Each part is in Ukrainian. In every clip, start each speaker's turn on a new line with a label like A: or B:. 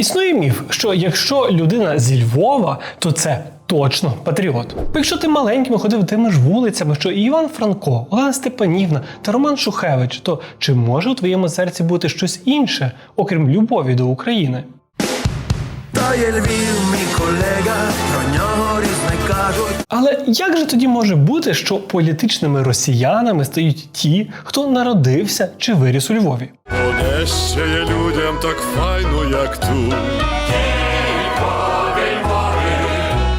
A: Існує міф, що якщо людина зі Львова, то це точно патріот. Бо якщо ти маленьким ходив тими ж вулицями, що і Іван Франко, Олена Степанівна та Роман Шухевич, то чи може у твоєму серці бути щось інше, окрім любові до України?
B: Та є Львів, мій колега, про нього різне кажуть.
A: Але як же тоді може бути, що політичними росіянами стають ті, хто народився чи виріс у Львові?
C: Де ще є людям так файно, як тут.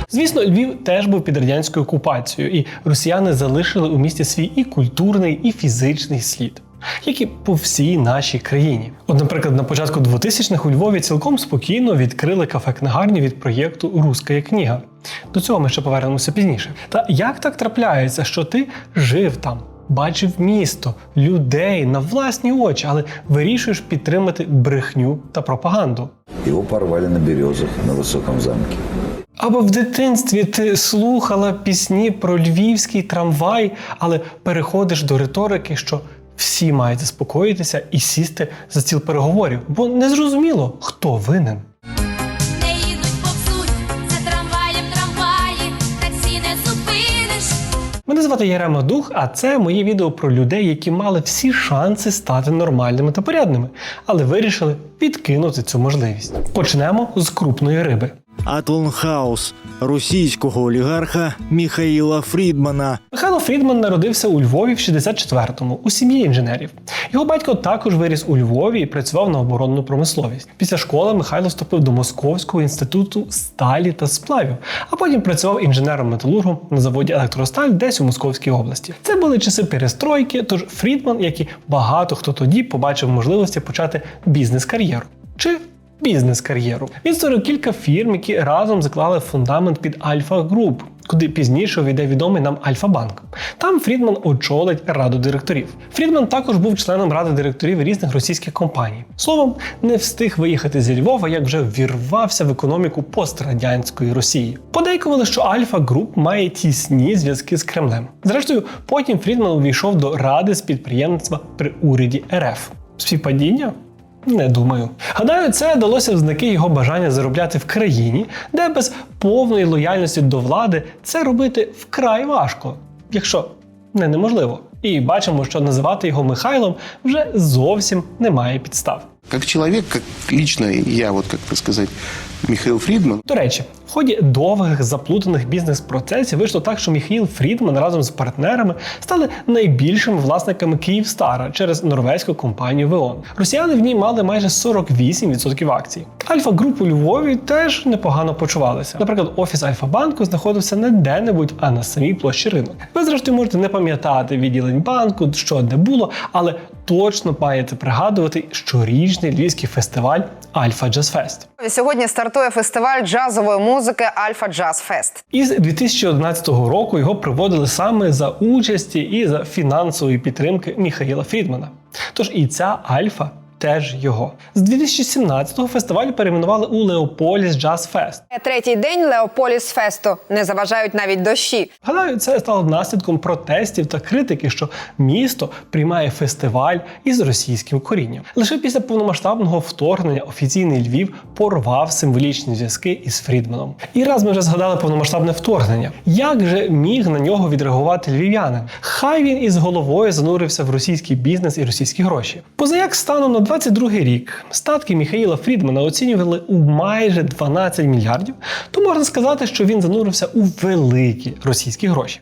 A: Звісно, Львів теж був під радянською окупацією, і росіяни залишили у місті свій і культурний, і фізичний слід. Як і по всій нашій країні. От, наприклад, на початку 2000-х у Львові цілком спокійно відкрили кафе книгарні від проєкту Руська книга. До цього ми ще повернемося пізніше. Та як так трапляється, що ти жив там, бачив місто, людей на власні очі, але вирішуєш підтримати брехню та пропаганду?
D: Его порвали на березах на высоком замке.
A: Або в дитинстві ти слухала пісні про львівський трамвай, але переходиш до риторики, що всі мають заспокоїтися і сісти за стіл переговорів, бо незрозуміло, хто винен. Мене звати Ярема Дух, а це моє відео про людей, які мали всі шанси стати нормальними та порядними, але вирішили відкинути цю можливість. Почнемо з крупної риби.
E: Атлонхаус російського олігарха Міхаїла Фрідмана.
A: Михайло Фрідман народився у Львові в 64-му у сім'ї інженерів. Його батько також виріс у Львові і працював на оборонну промисловість. Після школи Михайло вступив до Московського інституту сталі та сплавів, а потім працював інженером-металургом на заводі Електросталь десь у Московській області. Це були часи перестройки, тож Фрідман, як і багато хто тоді, побачив можливості почати бізнес-кар'єру. Чи бізнес-кар'єру. Він створив кілька фірм, які разом заклали фундамент під Альфа Груп, куди пізніше увійде відомий нам Альфа-банк. Там Фрідман очолить раду директорів. Фрідман також був членом ради директорів різних російських компаній. Словом, не встиг виїхати зі Львова, як вже вірвався в економіку пострадянської Росії. Подейкували, що Альфа Груп має тісні зв'язки з Кремлем. Зрештою, потім Фрідман увійшов до ради з підприємництва при уряді РФ. Співпадіння? Не думаю. Гадаю, це далося в знаки його бажання заробляти в країні, де без повної лояльності до влади це робити вкрай важко, якщо не неможливо. І бачимо, що називати його Михайлом вже зовсім немає підстав.
F: Как человек, как лично я, вот как бы сказать, Михаил Фридман,
A: До речі, в ході довгих заплутаних бізнес-процесів вийшло так, що Міхаїл Фрідман разом з партнерами стали найбільшими власниками Київстара через норвезьку компанію Веон. Росіяни в ній мали майже 48% акцій. Альфа Груп у Львові теж непогано почувалися. Наприклад, офіс Альфа-банку знаходився не де-небудь, а на самій площі ринок. Ви зрештою можете не пам'ятати відділень банку, що де було, але точно маєте пригадувати щорічний львівський фестиваль Альфа Джаз Фест.
G: Сьогодні стартує фестиваль джазової музики Альфа Джаз Фест.
A: Із 2011 року його проводили саме за участі і за фінансової підтримки Міхаїла Фрідмана. Тож і ця альфа теж його. З 2017-го фестиваль перейменували у Леополіс Джаз Фест.
G: Третій день Леополіс Фесту не заважають навіть дощі.
A: Гадаю, це стало наслідком протестів та критики, що місто приймає фестиваль із російським корінням. Лише після повномасштабного вторгнення офіційний Львів порвав символічні зв'язки із Фрідманом. І раз ми вже згадали повномасштабне вторгнення. Як же міг на нього відреагувати львів'янин? Хай він із головою занурився в російський бізнес і російські гроші. Позаяк станом на 22 рік статки Міхаїла Фрідмана оцінювали у майже 12 мільярдів, то можна сказати, що він занурився у великі російські гроші.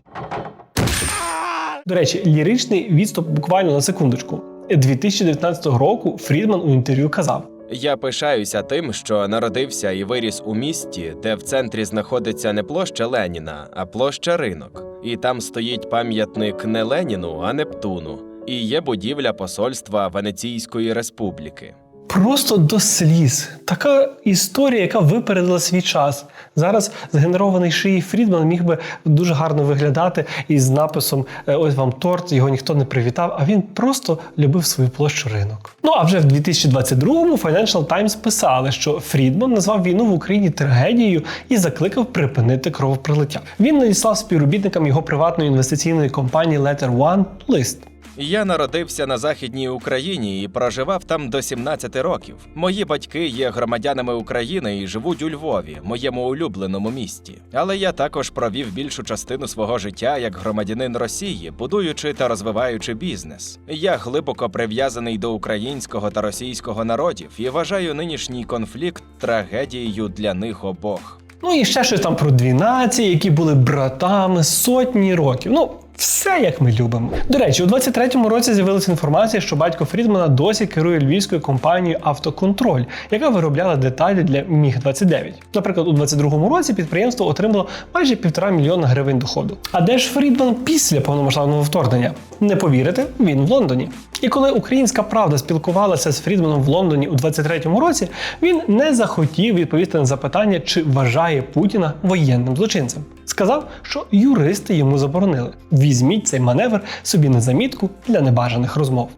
A: До речі, ліричний відступ буквально на секундочку. 2019 року Фрідман у інтерв'ю казав:
H: Я пишаюся тим, що народився і виріс у місті, де в центрі знаходиться не площа Леніна, а площа ринок. І там стоїть пам'ятник не Леніну, а Нептуну. І є будівля посольства Венеційської республіки.
A: Просто до сліз. Така історія, яка випередила свій час. Зараз згенерований шиї Фрідман міг би дуже гарно виглядати із написом е, Ось вам торт, його ніхто не привітав, а він просто любив свою площу ринок. Ну а вже в 2022-му Financial Times писали, що Фрідман назвав війну в Україні трагедією і закликав припинити кровопролиття. Він надіслав співробітникам його приватної інвестиційної компанії Letter One лист.
H: Я народився на західній Україні і проживав там до 17 років. Мої батьки є громадянами України і живуть у Львові, моєму улюбленому місті. Але я також провів більшу частину свого життя як громадянин Росії, будуючи та розвиваючи бізнес. Я глибоко прив'язаний до українського та російського народів і вважаю нинішній конфлікт трагедією для них обох.
A: Ну і ще щось там про дві нації, які були братами сотні років. Ну, все як ми любимо. До речі, у 23-му році з'явилася інформація, що батько Фрідмана досі керує львівською компанією Автоконтроль, яка виробляла деталі для Міг 29 Наприклад, у 22-му році підприємство отримало майже півтора мільйона гривень доходу. А де ж Фрідман після повномасштабного вторгнення? Не повірите, він в Лондоні. І коли українська правда спілкувалася з Фрідманом в Лондоні у 23-му році, він не захотів відповісти на запитання, чи вважає Путіна воєнним злочинцем. Сказав, що юристи йому заборонили. Візьміть цей маневр собі на замітку для небажаних розмов.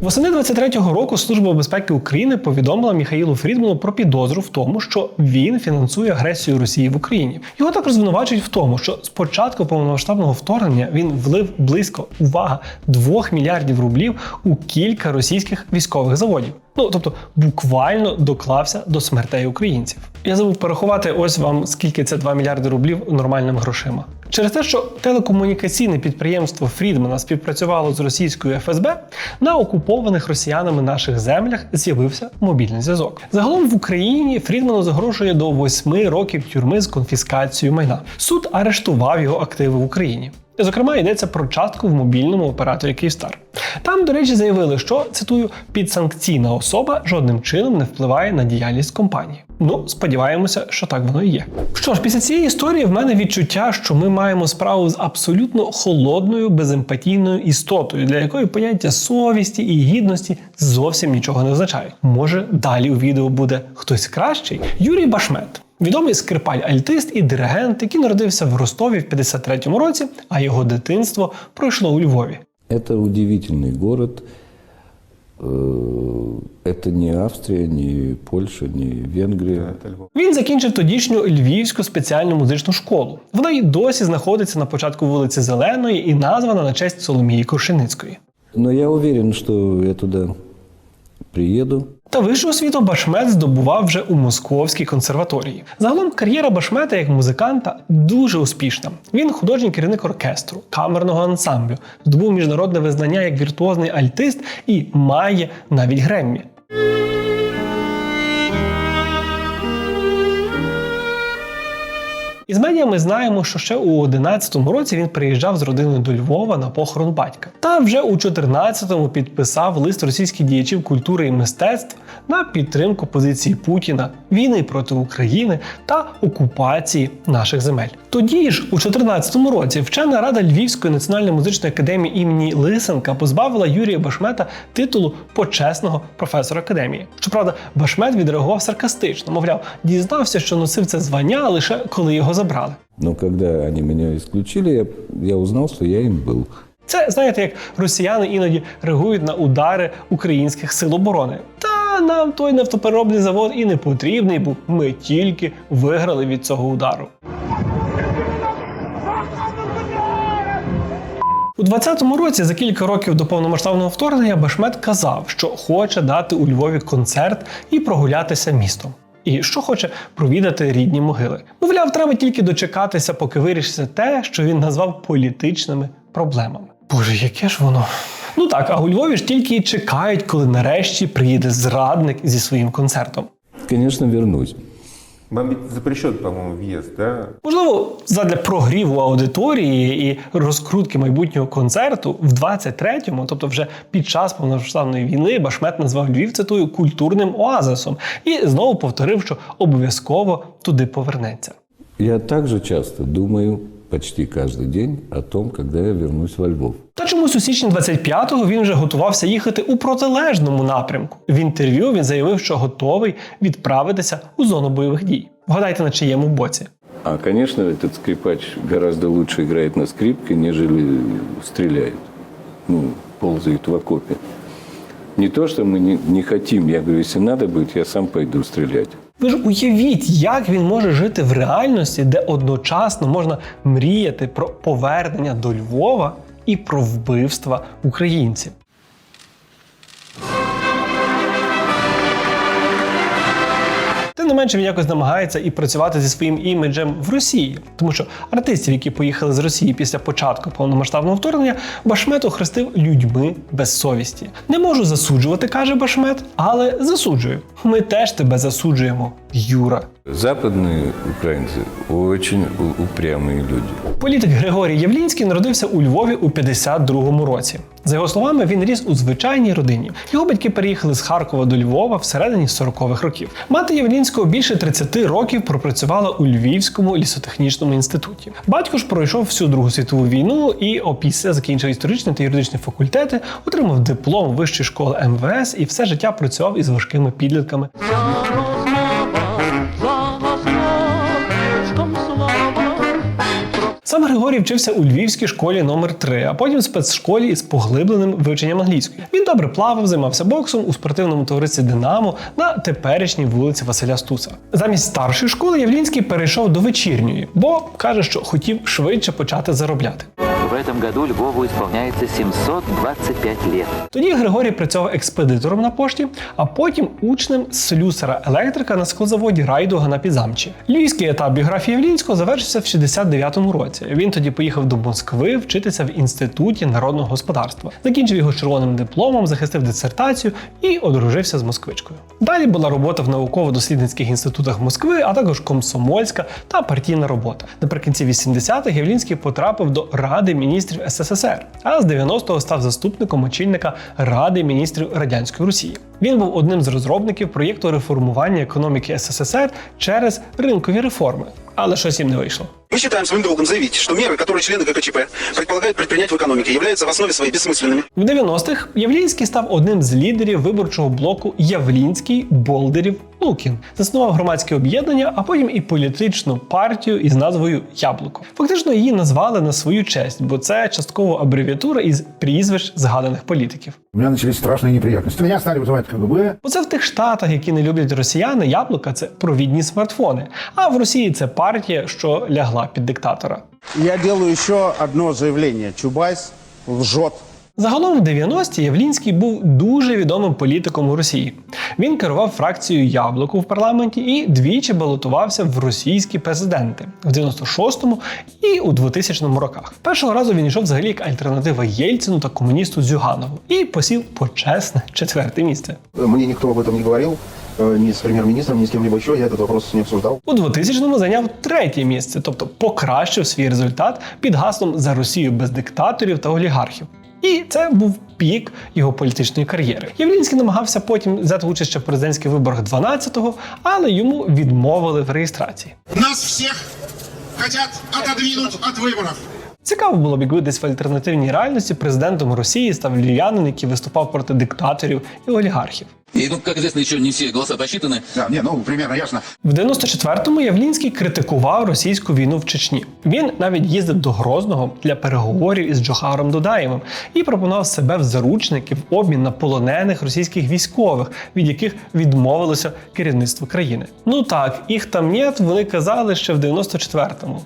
A: Восени 23-го року Служба безпеки України повідомила Міхаїлу Фрідману про підозру в тому, що він фінансує агресію Росії в Україні. Його також звинувачують в тому, що з початку повномасштабного вторгнення він влив близько увага 2 мільярдів рублів у кілька російських військових заводів. Ну тобто буквально доклався до смертей українців. Я забув порахувати ось вам скільки це 2 мільярди рублів нормальними грошима. Через те, що телекомунікаційне підприємство Фрідмана співпрацювало з російською ФСБ, на окупованих росіянами наших землях з'явився мобільний зв'язок. Загалом в Україні Фрідману загрожує до 8 років тюрми з конфіскацією майна. Суд арештував його активи в Україні. Зокрема, йдеться про частку в мобільному операторі Київстар. Там, до речі, заявили, що цитую, підсанкційна особа жодним чином не впливає на діяльність компанії. Ну, сподіваємося, що так воно і є. Що ж, після цієї історії в мене відчуття, що ми маємо справу з абсолютно холодною, беземпатійною істотою, для якої поняття совісті і гідності зовсім нічого не означають. Може, далі у відео буде хтось кращий? Юрій Башмет. Відомий скрипаль-альтист і диригент, який народився в Ростові в 53-му році, а його дитинство пройшло у Львові.
D: Это удивительный город. Э, Это не Австрия, не Польша, не Венгрия.
A: Він закінчив тодішню Львівську спеціальну музичну школу. Вона й досі знаходиться на початку вулиці Зеленої і названа на честь Соломії Крушеницької.
D: Но я уверен, что я туда приеду.
A: Та вищу освіту Башмет здобував вже у Московській консерваторії. Загалом кар'єра Башмета як музиканта дуже успішна. Він художній керівник оркестру, камерного ансамблю, здобув міжнародне визнання як віртуозний альтист і має навіть Греммі. Із медіа ми знаємо, що ще у 11-му році він приїжджав з родиною до Львова на похорон батька. Та вже у 14-му підписав лист російських діячів культури і мистецтв на підтримку позиції Путіна, війни проти України та окупації наших земель. Тоді ж, у 14-му році, вчена рада Львівської національної музичної академії імені Лисенка позбавила Юрія Башмета титулу почесного професора академії. Щоправда, Башмет відреагував саркастично, мовляв, дізнався, що носив це звання лише коли його забрали.
D: Но когда они меня исключили, я, я узнал, что я им был.
A: Це знаєте, як росіяни іноді реагують на удари українських сил оборони. Та нам той нафтопереробний завод і не потрібний був. Ми тільки виграли від цього удару. У 20-му році, за кілька років до повномасштабного вторгнення, Башмет казав, що хоче дати у Львові концерт і прогулятися містом. І що хоче провідати рідні могили. Мовляв, треба тільки дочекатися, поки вирішиться те, що він назвав політичними проблемами. Боже, яке ж воно? Ну так, а у Львові ж тільки і чекають, коли нарешті приїде зрадник зі своїм концертом.
D: Звісно, вернусь.
I: Вам ведь запрещен, по-моєму, в'їзд, да?
A: Можливо, задля прогріву аудиторії і розкрутки майбутнього концерту в 23-му, тобто вже під час повномасштабної війни, Башмет назвав Львів цитую культурним оазисом і знову повторив, що обов'язково туди повернеться.
D: Я також часто думаю, почти каждый день, о том, когда я вернусь во Львов.
A: Та чомусь у січні 25-го він вже готувався їхати у протилежному напрямку. В інтерв'ю він заявив, що готовий відправитися у зону бойових дій. Вгадайте на чиєму боці.
D: А, конечно, этот скрипач гораздо лучше играет на скрипке, нежели стреляет. Ну, ползает в окопе. Не то, что мы не, не хотим. Я говорю, если надо будет, я сам пойду стрелять.
A: Ви ж уявіть, як він може жити в реальності, де одночасно можна мріяти про повернення до Львова і про вбивства українців. Не менше, він якось намагається і працювати зі своїм іміджем в Росії, тому що артистів, які поїхали з Росії після початку повномасштабного вторгнення, Башмет охрестив людьми без совісті. Не можу засуджувати, каже Башмет, але засуджую. Ми теж тебе засуджуємо, Юра.
D: Западные украинцы очень у- упрямые люди.
A: Політик Григорій Явлінський народився у Львові у 52-му році. За його словами, він ріс у звичайній родині. Його батьки переїхали з Харкова до Львова всередині 40-х років. Мати Явлінського більше 30 років пропрацювала у Львівському лісотехнічному інституті. Батько ж пройшов всю Другу світову війну і опісля закінчив історичні та юридичні факультети, отримав диплом вищої школи МВС і все життя працював із важкими підлітками. Сам Григорій вчився у львівській школі номер 3 а потім в спецшколі із поглибленим вивченням англійської. Він добре плавав, займався боксом у спортивному товаристві Динамо на теперішній вулиці Василя Стуса. Замість старшої школи Явлінський перейшов до вечірньої, бо каже, що хотів швидше почати заробляти.
J: В этом году Львову исполняется 725 лет.
A: Тоді Григорій працював експедитором на пошті, а потім учнем слюсара електрика на склозаводі Райдуга на Підзамчі. Львівський етап біографії Явлінського завершився в 69-му році. Він тоді поїхав до Москви вчитися в інституті народного господарства. Закінчив його червоним дипломом, захистив дисертацію і одружився з москвичкою. Далі була робота в науково-дослідницьких інститутах Москви, а також комсомольська та партійна робота. Наприкінці 80-х Явлінський потрапив до Ради міністрів СССР, а з 90-го став заступником очільника Ради міністрів Радянської Росії. Він був одним з розробників проєкту реформування економіки СССР через ринкові реформи, але щось їм не вийшло.
K: Мы считаем своим долгом заявить, что меры, которые члены ГКЧП предполагают предпринять в экономике, являются в основе своей бессмысленными.
A: В 90-х Явлінський став одним з лідерів виборчого блоку Явлінський Болдерів Лукін. Заснував громадське об'єднання, а потім і політичну партію із назвою Яблуко. Фактично її назвали на свою честь, бо це частково абревіатура із прізвищ згаданих політиків.
L: У меня начались страшные неприятности. Меня стали вызывать КГБ.
A: Бо це в тих штатах, які не люблять росіяни, яблука це провідні смартфони. А в Росії це партія, що лягла під диктатора.
L: Я делаю еще одно заявление. Чубайс лжет.
A: Загалом в 90-ті Явлінський був дуже відомим політиком у Росії. Він керував фракцією Яблуко в парламенті і двічі балотувався в російські президенти в 96-му і у 2000 роках. Першого разу він йшов взагалі як альтернатива Єльцину та комуністу Зюганову і посів почесне четверте місце.
L: Мне никто об этом не говорил. э, Ни с премьер-министром, ни с кем-либо еще. Я этот вопрос не обсуждал.
A: У 2000-му зайняв третє місце, тобто покращив свій результат під гаслом за Росію без диктаторів та олігархів. І це був пік його політичної кар'єри. Явлінський намагався потім взяти участь ще в президентських виборах 12-го, але йому відмовили в реєстрації.
K: Нас всіх хочуть отодвинуть від выборов.
A: Цікаво було б, якби десь в альтернативній реальності президентом Росії став львів'янин, який виступав проти диктаторів і олігархів.
J: И, ну, как известно, еще не все голоса посчитаны.
L: Да, не, ну, примерно ясно.
A: В 94-му Явлінський критикував російську війну в Чечні. Він навіть їздив до Грозного для переговорів із Джохаром Дудаєвим і пропонував себе в заручники в обмін на полонених російських військових, від яких відмовилося керівництво країни. Ну так, їх там нет, вони казали ще в 94-му.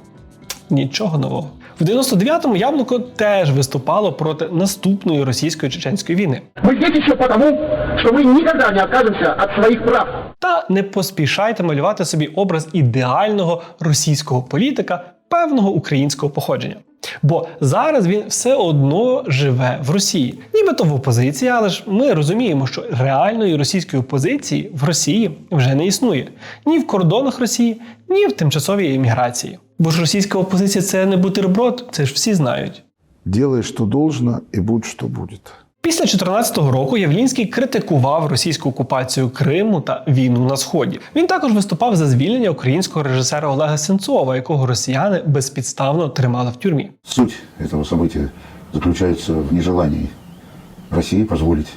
A: Нічого нового. В 99-му Яблуко теж виступало проти наступної російської чеченської війни.
L: Здесь еще потому, что мы никогда не откажемся от своих прав.
A: Та не поспішайте малювати собі образ ідеального російського політика певного українського походження. Бо зараз він все одно живе в Росії, нібито в опозиції, але ж ми розуміємо, що реальної російської опозиції в Росії вже не існує ні в кордонах Росії, ні в тимчасовій еміграції. Бо ж російська опозиція це не бутерброд, це ж всі знають.
L: Делай, что должно, и будь, что будет.
A: Після 2014 року Явлінський критикував російську окупацію Криму та війну на сході. Він також виступав за звільнення українського режисера Олега Сенцова, якого росіяни безпідставно тримали в тюрмі.
L: Суть этого события заключается в нежелании России позволить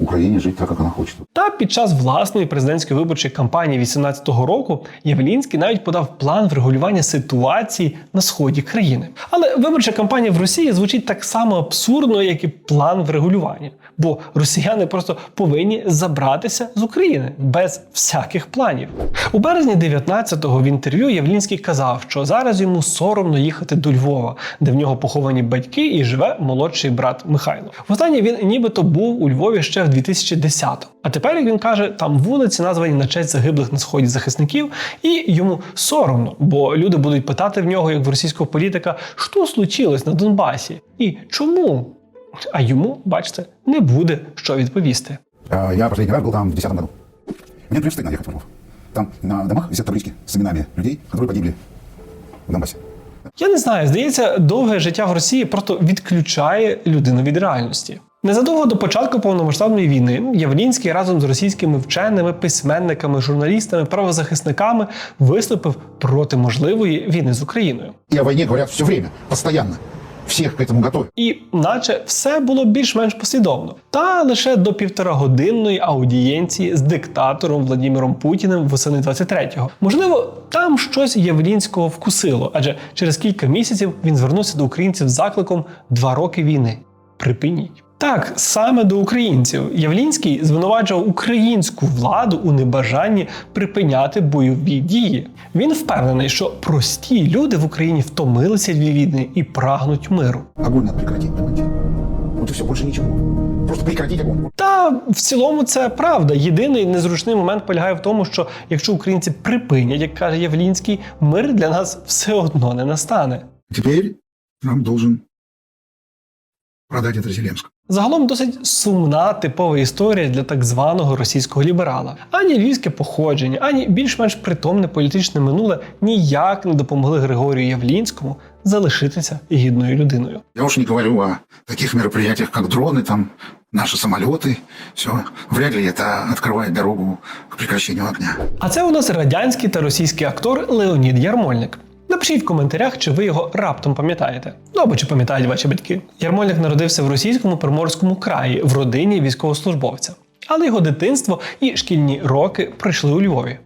L: Украине жить так, как она хочет.
A: Та під час власної президентської виборчої кампанії 18-го року Явлінський навіть подав план врегулювання ситуації на сході країни. Але виборча кампанія в Росії звучить так само абсурдно, як і план врегулювання. Бо росіяни просто повинні забратися з України без всяких планів. У березні 19-го в інтерв'ю Явлінський казав, що зараз йому соромно їхати до Львова, де в нього поховані батьки і живе молодший брат Михайло. Востаннє він нібито був у Львові ще в 2010-му. А тепер, як він каже, там вулиці названі на честь загиблих на сході захисників, і йому соромно, бо люди будуть питати в нього, як в російського політика, що случилось на Донбасі і чому. А йому, бачите, не буде що відповісти.
L: А, Я последний раз был там в 2010 году. Мне, например, стыдно ехать в Львов. Там на домах висят таблички с именами людей, которые погибли в Донбассе.
A: Я не знаю, здається, довге життя в Росії просто відключає людину від реальності. Незадовго до початку повномасштабної війни Явлінський разом з російськими вченими, письменниками, журналістами, правозахисниками виступив проти можливої війни з Україною.
L: И о войне говорят все время, постоянно. Всех к этому готовят.
A: І наче все було більш-менш послідовно. Та лише до півторагодинної аудієнції з диктатором Владимиром Путіним восени 23-го. Можливо, там щось Явлінського вкусило, адже через кілька місяців він звернувся до українців з закликом два роки війни. Припиніть. Так, саме до українців Явлінський звинувачував українську владу у небажанні припиняти бойові дії. Він впевнений, що прості люди в Україні втомилися від війни і прагнуть миру.
L: Огонь надо прекратить, давайте. Вот и все, больше ничего. Просто прекратить огонь.
A: Та в цілому це правда. Єдиний незручний момент полягає в тому, що якщо українці припинять, як каже Явлінський, мир для нас все одно не настане.
L: Теперь Трамп должен продать это Зеленскому.
A: Загалом досить сумна типова історія для так званого російського ліберала. Ані львівське походження, ані більш-менш притомне політичне минуле ніяк не допомогли Григорію Явлінському залишитися гідною людиною.
L: Я уж не говорю о таких мероприятиях, как дроны, там, наши самолеты. Все. Вряд ли это открывает дорогу к прекращению огня.
A: А це у нас радянський та російський актор Леонід Ярмольник. Напишіть в коментарях, чи ви його раптом пам'ятаєте. Ну або чи пам'ятають ваші батьки. Ярмольник народився в російському приморському краї в родині військовослужбовця. Але його дитинство і шкільні роки пройшли у Львові.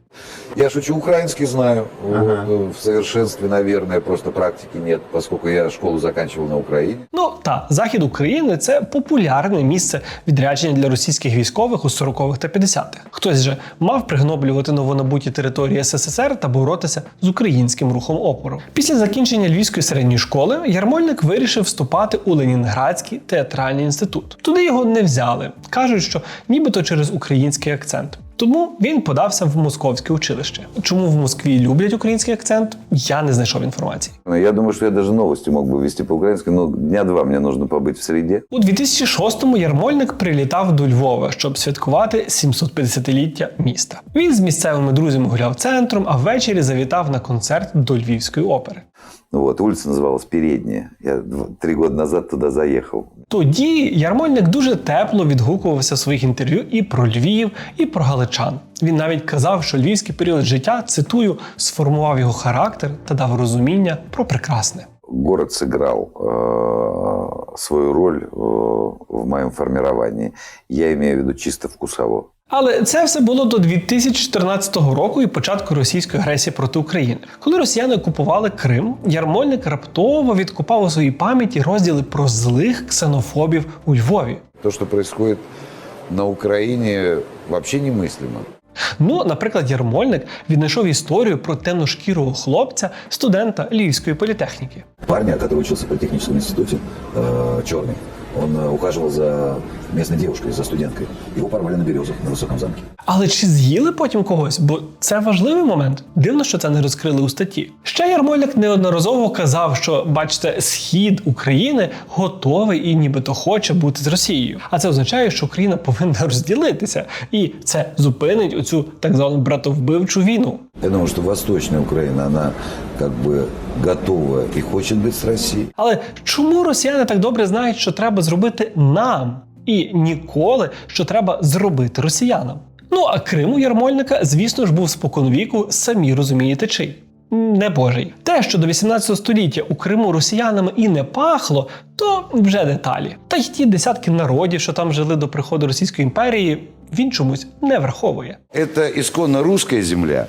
M: Я шучу, украинский знаю. В- В совершенстве, наверное, просто практики нет, поскольку я школу заканчивал на Украине.
A: Ну та захід України це популярне місце відрядження для російських військових у 40-х та 50-х. Хтось же мав пригноблювати новонабуті території СССР та боротися з українським рухом опору. Після закінчення Львівської середньої школи Ярмольник вирішив вступати у Ленінградський театральний інститут. Туди його не взяли. кажуть, що нібито через український акцент. Тому він подався в московське училище. Чому в Москві люблять український акцент? Я не знайшов інформації.
M: Я думаю, що я навіть новості мог би вести по-українськи, але дня два мені нужно побити в середі.
A: У 2006-му Ярмольник прилітав до Львова, щоб святкувати 750-ліття міста. Він з місцевими друзями гуляв центром, а ввечері завітав на концерт до Львівської опери.
M: Ну Вот, улица называлась Передняя. Я дв- три года назад туда заехал.
A: Тоді Ярмольник дуже тепло відгукувався в своїх інтерв'ю і про Львів, і про галичан. Він навіть казав, що львівський період життя, цитую, сформував його характер та дав розуміння про прекрасне.
M: Город сыграл э, свою роль э, в моем формировании. Я имею в виду чисто вкусово.
A: Але це все було до 2014 року і початку російської агресії проти України. Коли росіяни окупували Крим, Ярмольник раптово відкопав у своїй пам'яті розділи про злих ксенофобів у Львові.
M: То, что происходит на Украине, вообще немыслимо.
A: Ну, наприклад, Ярмольник віднайшов історію про темношкірого хлопця, студента Львівської політехніки.
N: Парня, который учился в политехническом институте, э, черный, он э, ухаживал за местной девушкой, за студенткой. Его порвали на березах на высоком замке.
A: Але чи з'їли потім когось? Бо це важливий момент. Дивно, що це не розкрили у статті. Ще Ярмоляк неодноразово казав, що бачите, схід України готовий і нібито хоче бути з Росією. А це означає, що Україна повинна розділитися, і це зупинить оцю так звану братовбивчу війну.
N: Я думаю, что Восточная Украина, она как бы готова и хочет быть с Россией.
A: Але чому росіяни так добре знають, що треба зробити нам, і ніколи, що треба зробити росіянам? Ну а Крим у Ярмольника, звісно ж, був споконвіку, самі розумієте чий. не божий. Те, що до 18 століття у Криму росіянами і не пахло, то вже деталі. Та й ті десятки народів, що там жили до приходу Російської імперії, він чомусь не враховує.
M: Это исконно русская земля.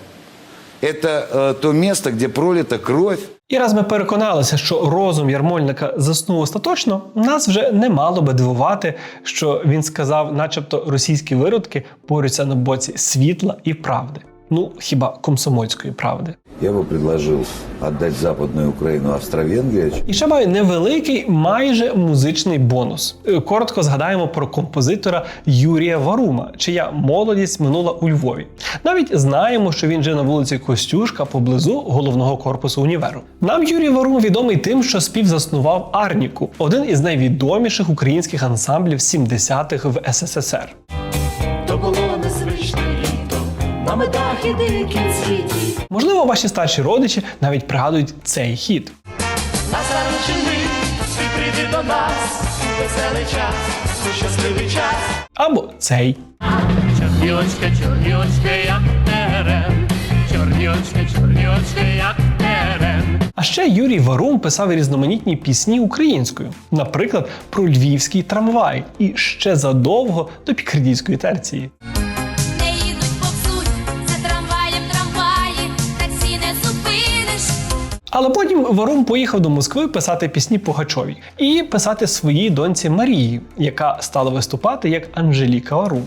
M: Это э, то место, где пролита кровь.
A: І раз ми переконалися, що розум Ярмольника заснув остаточно, нас вже не мало би дивувати, що він сказав, начебто російські виродки борються на боці світла і правди. Ну хіба комсомольської правди.
N: Я бы предложил отдать Западную Украину Австро-Венгрии.
A: І ще маю невеликий, майже музичний бонус. Е, Коротко згадаємо про композитора Юрія Варума, чия молодість минула у Львові. Навіть знаємо, що він жив на вулиці Костюшка поблизу головного корпусу універу. Нам Юрій Варум відомий тим, що співзаснував Арніку, один із найвідоміших українських ансамблів 70-х в СССР.
B: То було на медах і дикім світі.
A: Можливо, ваші старші родичі навіть пригадують цей хіт.
B: На заручений світ прийди до нас, веселий час, щасливий час.
A: Або цей.
B: Чорні очка, чорні очка, як терен. Чорні очка, чорні очка, як терен.
A: А ще Юрій Варум писав різноманітні пісні українською, наприклад, про львівський трамвай і ще задовго до пікардійської терції. Але потім Варум поїхав до Москви писати пісні Пугачовій і писати своїй доньці Марії, яка стала виступати як Анжеліка Варум.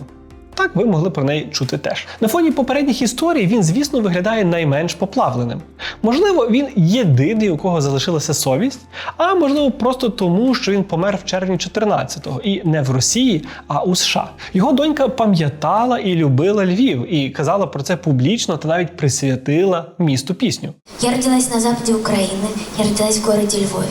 A: Так ви могли про неї чути теж. На фоні попередніх історій він, звісно, виглядає найменш поплавленим. Можливо, він єдиний, у кого залишилася совість, а можливо, просто тому, що він помер в червні 14-го і не в Росії, а у США. Його донька пам'ятала і любила Львів, і казала про це публічно та навіть присвятила місту пісню.
O: Я родилась на западе Украины, я родилась в городе Львове.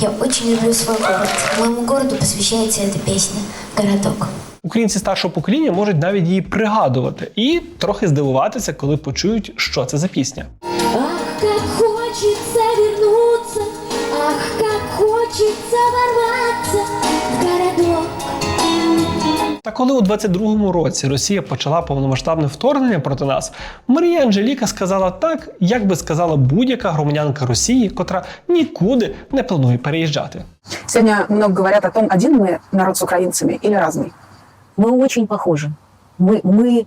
O: Я очень люблю свой город. Моему городу посвящается эта песня «Городок».
A: Українці старшого покоління можуть навіть її пригадувати і трохи здивуватися, коли почують, що це за пісня.
O: Ах, как хочется вернуться, ах, как хочется ворваться в городок.
A: Та коли у 22-му році Росія почала повномасштабне вторгнення проти нас, Марія Анжеліка сказала так, як би сказала будь-яка громадянка Росії, котра нікуди не планує переїжджати.
P: Сегодня много говорят о том, один мы народ с украинцами или разный.
Q: Мы очень похожи. Мы, мы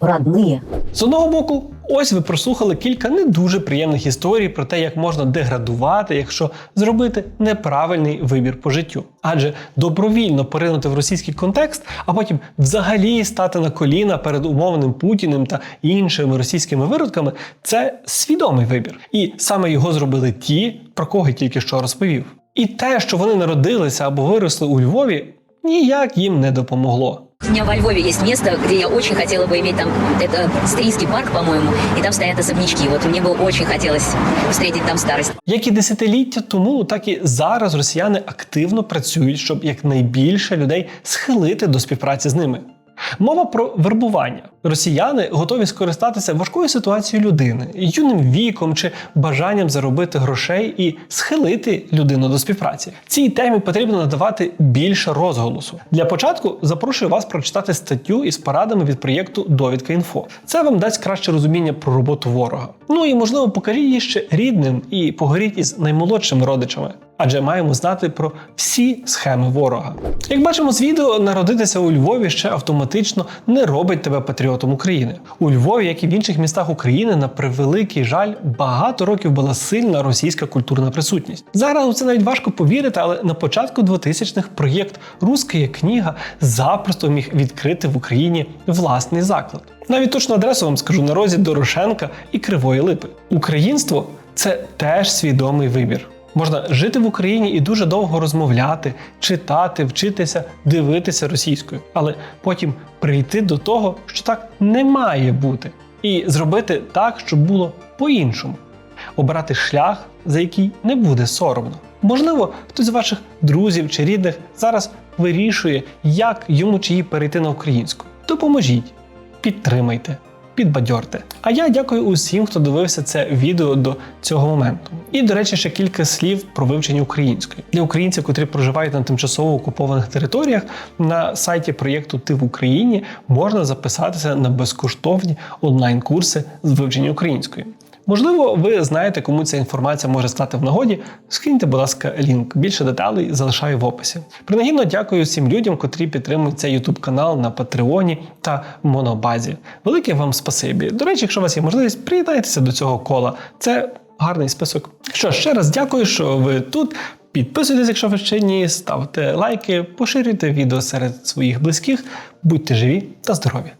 Q: родные.
A: З одного боку, ось ви прослухали кілька не дуже приємних історій про те, як можна деградувати, якщо зробити неправильний вибір по життю. Адже добровільно поринути в російський контекст, а потім взагалі стати на коліна перед умовним Путіним та іншими російськими виродками це свідомий вибір. І саме його зробили ті, про кого я тільки що розповів. І те, що вони народилися або виросли у Львові, ніяк їм не допомогло.
Q: У меня во Львове есть место, где я очень хотела бы иметь там, это Стрийский парк, по-моему, и там стоят особнячки. Вот мне бы очень хотелось встретить там старость.
A: Як і десятиліття тому, так і зараз росіяни активно працюють, щоб якнайбільше людей схилити до співпраці з ними. Мова про вербування. Росіяни готові скористатися важкою ситуацією людини, юним віком чи бажанням заробити грошей і схилити людину до співпраці. Цій темі потрібно надавати більше розголосу. Для початку запрошую вас прочитати статтю із порадами від проєкту Довідка інфо. Це вам дасть краще розуміння про роботу ворога. Ну і можливо покажіть її ще рідним і поговоріть із наймолодшими родичами. Адже маємо знати про всі схеми ворога. Як бачимо з відео, народитися у Львові ще автоматично не робить тебе патріотом України. У Львові, як і в інших містах України, на превеликий жаль, багато років була сильна російська культурна присутність. Зараз у це навіть важко повірити, але на початку 2000-х проєкт Руська книга запросто міг відкрити в Україні власний заклад. Навіть точну адресу вам скажу на розі Дорошенка і Кривої Липи. Українство це теж свідомий вибір. Можна жити в Україні і дуже довго розмовляти, читати, вчитися, дивитися російською, але потім прийти до того, що так не має бути, і зробити так, щоб було по-іншому. Обирати шлях, за який не буде соромно. Можливо, хтось з ваших друзів чи рідних зараз вирішує, як йому чи їй перейти на українську. Допоможіть, підтримайте підбадьорте. А я дякую усім, хто дивився це відео до цього моменту. І, до речі, ще кілька слів про вивчення української для українців, котрі проживають на тимчасово окупованих територіях. На сайті проєкту Ти в Україні можна записатися на безкоштовні онлайн-курси з вивчення української. Можливо, ви знаєте, кому ця інформація може стати в нагоді. Скиньте, будь ласка, лінк. Більше деталей залишаю в описі. Принагідно дякую всім людям, котрі підтримують цей YouTube канал на Патреоні та Монобазі. Велике вам спасибі. До речі, якщо у вас є можливість, приєднайтеся до цього кола. Це гарний список. Що ще раз дякую, що ви тут. Підписуйтесь, якщо ви ще ні, ставте лайки, поширюйте відео серед своїх близьких. Будьте живі та здорові!